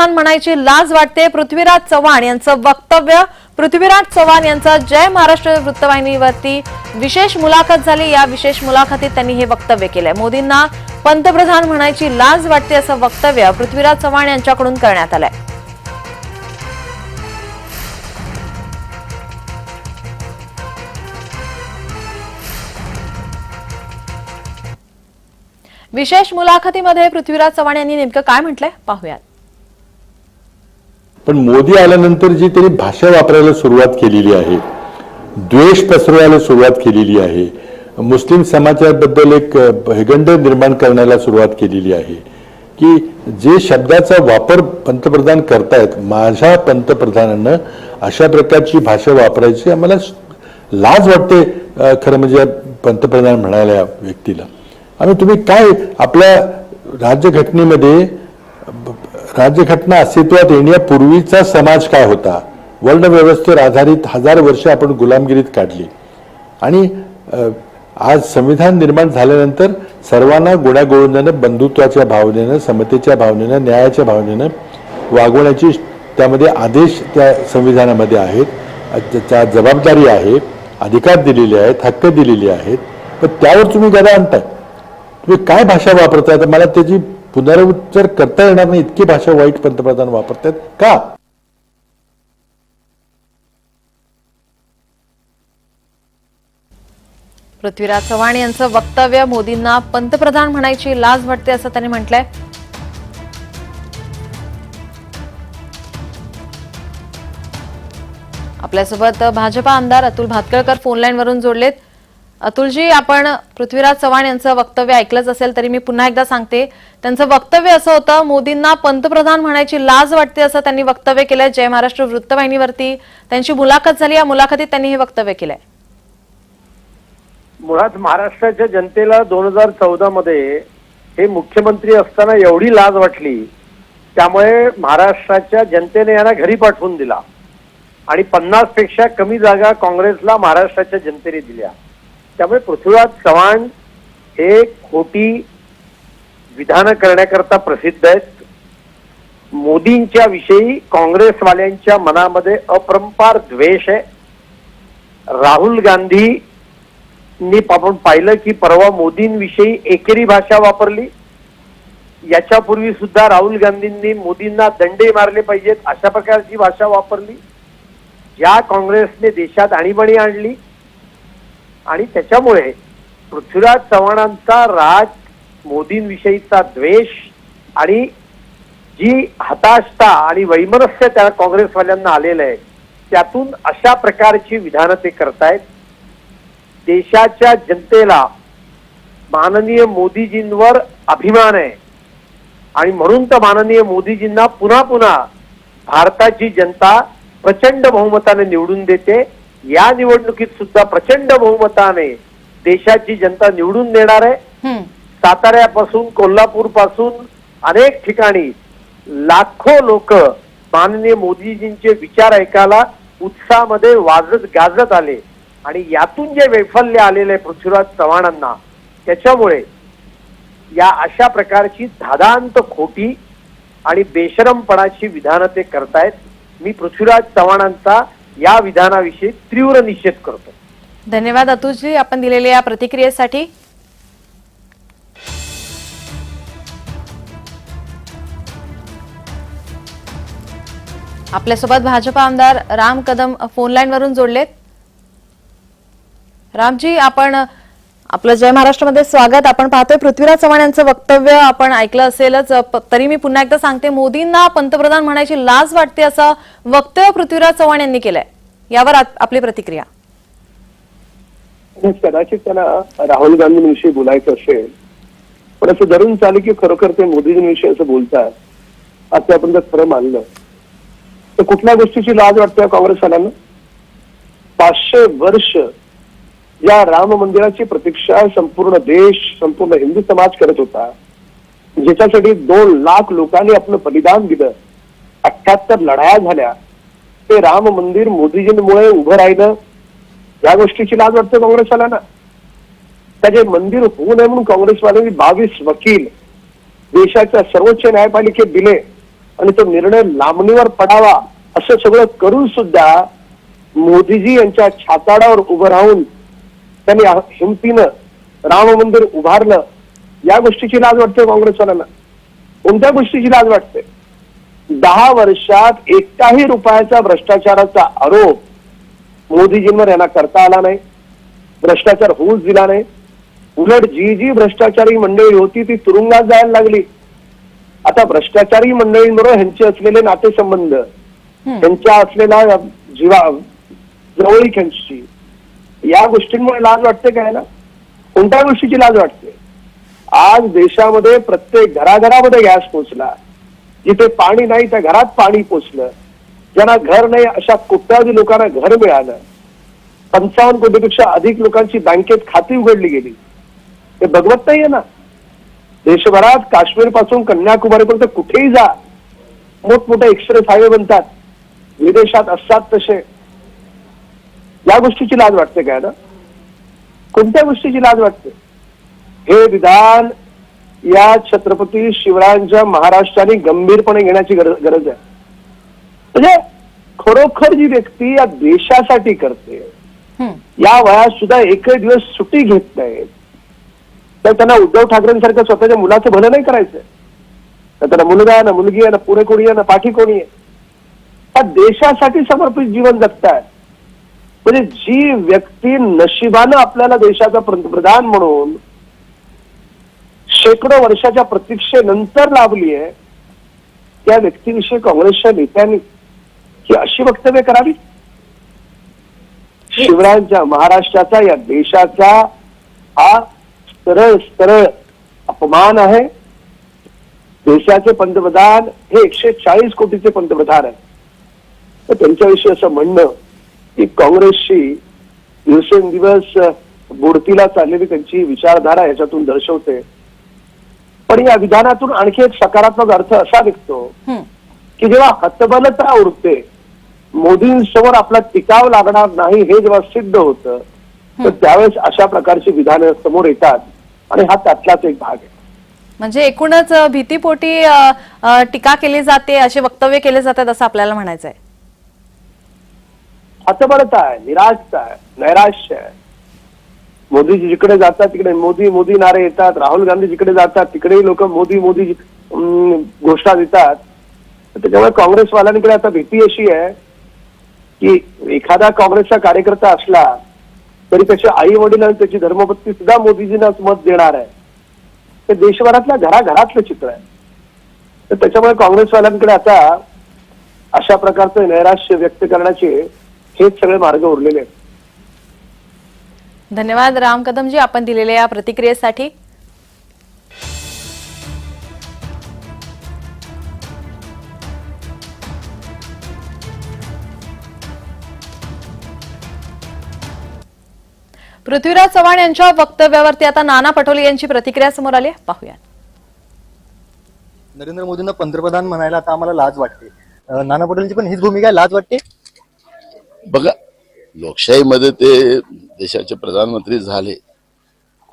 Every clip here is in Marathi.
पंतप्रधान म्हणायची लाज वाटते. पृथ्वीराज चव्हाण यांचं वक्तव्य. पृथ्वीराज चव्हाण यांचा जय महाराष्ट्र वृत्तवाहिनीवरती विशेष मुलाखत झाली. या विशेष मुलाखतीत त्यांनी हे वक्तव्य केलंय. मोदींना पंतप्रधान म्हणायची लाज वाटते असं वक्तव्य पृथ्वीराज चव्हाण यांच्याकडून करण्यात आलंय. विशेष मुलाखतीमध्ये पृथ्वीराज चव्हाण यांनी नेमकं काय म्हटलंय? पाहूयात. पण मोदी आल्यानंतर जी त्यांनी भाषा वापरायला सुरुवात केलेली आहे द्वेष पसरवायला सुरुवात केलेली आहे मुस्लिम समाजाबद्दल एक अ, हेगंड निर्माण करण्याला सुरुवात केलेली आहे की जे शब्दाचा वापर पंतप्रधान करतायत माझ्या पंतप्रधानानं अशा प्रकारची भाषा वापरायची आम्हाला लाज वाटते खरं म्हणजे पंतप्रधान म्हणाल्या व्यक्तीला. आणि तुम्ही काय आपल्या राज्यघटनेमध्ये राज्यघटना अस्तित्वात येण्यापूर्वीचा समाज काय होता? वर्ण व्यवस्थेवर आधारित हजार वर्ष आपण गुलामगिरीत काढली. आणि आज संविधान निर्माण झाल्यानंतर सर्वांना गुण्यागोविंदानं बंधुत्वाच्या भावनेनं समतेच्या भावनेनं न्यायाच्या भावनेनं वागवण्याची त्यामध्ये आदेश त्या संविधानामध्ये आहेत. त्या जबाबदारी आहे अधिकार दिलेले आहेत हक्क दिलेले आहेत. पण त्यावर तुम्ही गदा आणताय. तुम्ही काय भाषा वापरताय? तर मला त्याची पुनरुच्चार करता येणार नाही इतकी भाषा वाईट पंतप्रधान वापरतात. का? पृथ्वीराज चव्हाण यांचं वक्तव्य मोदींना पंतप्रधान म्हणायची लाज वाटते असं त्यांनी म्हटलंय. आपल्यासोबत भाजपा आमदार अतुल भातकळकर फोनलाईन वरून जोडलेत. अतुलजी आपण पृथ्वीराज चव्हाण यांचं वक्तव्य ऐकलंच असेल तरी मी पुन्हा एकदा सांगते. त्यांचं वक्तव्य असं होतं मोदींना पंतप्रधान म्हणायची लाज वाटते असं त्यांनी वक्तव्य केलंय जय महाराष्ट्र वृत्तवाहिनीवरती. त्यांची मुलाखत झाली या मुलाखतीत त्यांनी हे वक्तव्य केलंय. मुळात महाराष्ट्राच्या जनतेला दोन हजार चौदा मध्ये हे मुख्यमंत्री असताना एवढी लाज वाटली त्यामुळे महाराष्ट्राच्या जनतेने यांना घरी पाठवून दिला. आणि पन्नासपेक्षा कमी जागा काँग्रेसला महाराष्ट्राच्या जनतेने दिल्या. त्यामुळे पृथ्वीराज चव्हाण हे खोटी विधानं करण्याकरता प्रसिद्ध आहेत. मोदींच्या विषयी काँग्रेसवाल्यांच्या मनामध्ये अपरंपार द्वेष आहे. राहुल गांधी नी आपण पाहिलं की परवा मोदींविषयी एकेरी भाषा वापरली. याच्यापूर्वी सुद्धा राहुल गांधींनी मोदींना दंडे मारले पाहिजेत अशा प्रकारची भाषा वापरली. ज्या काँग्रेसने देशात आणीबाणी आणली. आणि त्याच्यामुळे पृथ्वीराज चव्हाणांचा राज मोदींविषयीचा द्वेष आणि जी हताशता आणि वैमनस्य त्या काँग्रेसवाल्यांना आलेलं आहे त्यातून अशा प्रकारची विधानं ते करतायत. देशाच्या जनतेला माननीय मोदीजींवर अभिमान आहे. आणि म्हणून तर माननीय मोदीजींना पुन्हा पुन्हा भारताची जनता प्रचंड बहुमताने निवडून देते. या निवडणुकीत सुद्धा प्रचंड बहुमताने देशाची जनता निवडून देणार आहे. साताऱ्यापासून कोल्हापूरपासून अनेक ठिकाणी लाखो लोक माननीय मोदीजींचे विचार ऐकायला उत्साहामध्ये वाजत गाजत आले. आणि यातून जे वैफल्य आलेले आहे पृथ्वीराज चव्हाणांना त्याच्यामुळे या अशा प्रकारची धादांत खोटी आणि बेशरमपणाची विधानं ते करतायत. मी पृथ्वीराज चव्हाणांचा या विधानाविषयी तीव्र निषेध करतो. धन्यवाद अतुलजी. आपण दिलेल्या या प्रतिक्रियेसाठी. आपल्यासोबत भाजपा आमदार राम कदम फोनलाईन वरून जोडलेत. रामजी आपण आपलं जय महाराष्ट्रामध्ये स्वागत. आपण पाहतोय पृथ्वीराज चव्हाण यांचं वक्तव्य. आपण ऐकलं असेलच तरी मी पुन्हा एकदा सांगते मोदींना पंतप्रधान म्हणायची लाज वाटते असं वक्तव्य पृथ्वीराज चव्हाण यांनी केलंय. यावर आपली प्रतिक्रिया. कदाचित त्याला राहुल गांधींविषयी बोलायचं असेल पण असं धरून चालू की खरोखर ते मोदीजींविषयी असं बोलतात असं आपण जर खरं मानलं तर कुठल्या गोष्टीची लाज वाटते काँग्रेस काँग्रेसवाल्यांना? पाचशे वर्ष या राम मंदिराची प्रतीक्षा संपूर्ण देश संपूर्ण हिंदू समाज करत होता. ज्याच्यासाठी दोन लाख लोकांनी आपलं बलिदान दिलं. अठ्याहत्तर लढाया झाल्या. ते राम मंदिर मोदीजींमुळे उभं राहिलं. या गोष्टीची लाज वाटते काँग्रेसवाल्यांना. त्याचे मंदिर होऊ नये म्हणून काँग्रेसवाल्यांनी बावीस वकील देशाच्या सर्वोच्च न्यायपालिकेत दिले. आणि तो निर्णय लांबणीवर पडावा असं सगळं करून सुद्धा मोदीजी यांच्या छाताडावर उभं राहून त्यांनी हिमतीनं राम मंदिर उभारलं या गोष्टीची लाज वाटते काँग्रेसवाल्यांना. कोणत्या गोष्टीची लाज वाटते? दहा वर्षात एकाही रुपयाचा भ्रष्टाचाराचा आरोप मोदीजींवर यांना करता आला नाही. भ्रष्टाचार होऊच दिला नाही. उलट जी जी भ्रष्टाचारी मंडळी होती ती तुरुंगात जायला लागली. आता भ्रष्टाचारी मंडळींबरोबर ह्यांचे असलेले नातेसंबंध त्यांच्या असलेला जीवा जवळीक ह्यांची या गोष्टींमुळे लाज वाटते काय ना? कोणत्या गोष्टीची लाज वाटते? आज देशामध्ये प्रत्येक घराघरामध्ये गॅस पोचला जिथे पाणी नाही त्या घरात पाणी पोचलं. ज्यांना घर नाही अशा कोट्यावधी लोकांना घर मिळालं. पंचावन्न कोटीपेक्षा अधिक लोकांची बँकेत खाती उघडली गेली. हे बघवत नाहीये ना? देशभरात काश्मीरपासून कन्याकुमारीपर्यंत कुठेही जा. मोठमोठे एक्सप्रेस हायवे बनतात. विदेशात असतात तसे. या गोष्टीची लाज वाटते काय ना? कोणत्या गोष्टीची लाज वाटते? हे विधान या छत्रपती शिवरायांच्या महाराष्ट्राने गंभीरपणे घेण्याची गरज गरज आहे. म्हणजे खरोखर जी व्यक्ती या देशासाठी करते. या वयात सुद्धा एकही दिवस सुट्टी घेत नाही. तर त्यांना उद्धव ठाकरेंसारखं स्वतःच्या मुलाचं भलं नाही करायचं तर त्यांना मुलगा आहे ना मुलगी आहे ना पुढे कोणी आहे ना पाठी कोणी आहे? हा देशासाठी समर्पित जीवन जगताय म्हणजे जी व्यक्ती नशिबानं आपल्याला देशाचा पंतप्रधान म्हणून शेकडो वर्षाच्या प्रतीक्षेनंतर लाभली आहे त्या व्यक्तीविषयी काँग्रेसच्या नेत्यांनी ही अशी वक्तव्य करावी? शिवरायांच्या महाराष्ट्राचा या देशाचा हा सरळ सरळ अपमान आहे. देशाचे पंतप्रधान हे एकशे चाळीस कोटीचे पंतप्रधान आहेत. तर त्यांच्याविषयी असं म्हणणं की काँग्रेसची दिवसेंदिवस बुडतीला चाललेली त्यांची विचारधारा याच्यातून दर्शवते. पण या विधानातून आणखी एक सकारात्मक अर्थ असा निघतो हम्म. की जेव्हा हतबलता उरते मोदींसमोर आपला टिकाव लागणार नाही हे जेव्हा सिद्ध होतं तर त्यावेळेस अशा प्रकारची विधानं समोर येतात आणि हा त्यातलाच एक भाग आहे. म्हणजे एकूणच भीतीपोटी टीका केली जाते असे वक्तव्य केले जातात असं आपल्याला म्हणायचं आहे हतबलता आहे निराशता आहे नैराश्य आहे. मोदीजी जिकडे जातात तिकडे मोदी मोदी नारे येतात राहुल गांधी जिकडे जातात तिकडेही लोक मोदी मोदी घोषणा देतात. त्याच्यामुळे काँग्रेसवाल्यांकडे आता भीती अशी आहे की एखादा काँग्रेसचा कार्यकर्ता असला तरी त्याच्या आई वडील आणि त्याची धर्मपत्नी सुद्धा मोदीजींनाच मत देणार आहे. ते देशभरातल्या घराघरातलं चित्र आहे. तर त्याच्यामुळे काँग्रेसवाल्यांकडे आता अशा प्रकारचं नैराश्य व्यक्त करण्याचे हेच सगळे मार्ग उरलेले आहेत. धन्यवाद राम कदमजी आपण दिलेल्या या प्रतिक्रियेसाठी. पृथ्वीराज चव्हाण यांच्या वक्तव्यावरती आता नाना पटोले यांची प्रतिक्रिया समोर आली आहे. पाहूया. नरेंद्र मोदींना पंतप्रधान म्हणायला आता आम्हाला लाज वाटते. नाना पटेलची पण हीच भूमिका आहे लाज वाटते? बघा लोकशाहीमध्ये ते देशाचे प्रधानमंत्री झाले.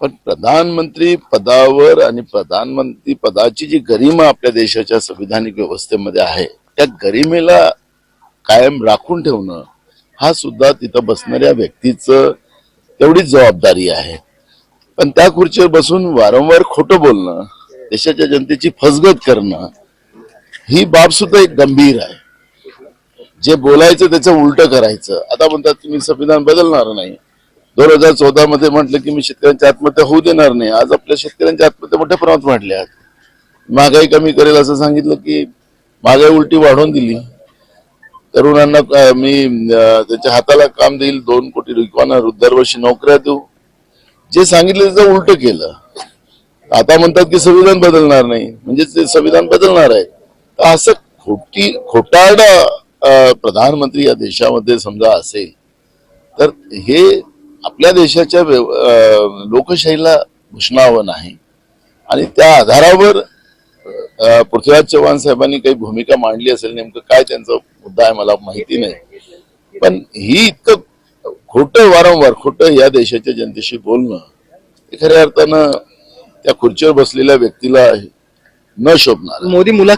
पण प्रधानमंत्री पदावर आणि प्रधानमंत्री पदाची जी गरिमा आपल्या देशाच्या संविधानिक व्यवस्थेमध्ये आहे त्या गरिमेला कायम राखून ठेवणं हा सुद्धा तिथं बसणाऱ्या व्यक्तीचं तेवढीच जबाबदारी आहे. पण त्या खुर्चीवर बसून वारंवार खोटं बोलणं देशाच्या जनतेची फसगत करणं ही बाब सुद्धा एक गंभीर आहे. जे बोलायचं त्याचं उलट करायचं. आता म्हणतात की मी संविधान बदलणार नाही. दोन हजार चौदा मध्ये म्हटलं की मी शेतकऱ्यांची आत्महत्या होऊ देणार नाही. आज आपल्या शेतकऱ्यांच्या आत्महत्या मोठ्या प्रमाणात वाढल्या आहेत महागाई कमी करेल असं सांगितलं की महागाई उलटी वाढवून दिली. तरुणांना मी त्याच्या हाताला काम देईल दोन कोटी रुपयांना दरवर्षी नोकऱ्या देऊ. जे सांगितलं त्याचं उलट केलं. आता म्हणतात की संविधान बदलणार नाही. म्हणजे ते संविधान बदलणार आहे. तर असं खोटी खोटारडा प्रधानमंत्री या देशामध्ये समजा असेल तर हे आपल्या देशाच्या लोकशाहीला भूषणावं नाही. आणि त्या आधारावर पृथ्वीराज चव्हाण साहेबांनी काही भूमिका मांडली असेल नेमकं काय त्यांचा मुद्दा आहे मला माहिती नाही. पण ही इतकं खोटं वारंवार खोटं या देशाच्या जनतेशी बोलणं खऱ्या अर्थानं त्या खुर्चीवर बसलेल्या व्यक्तीला न शोभणार. मोदी मुलाखत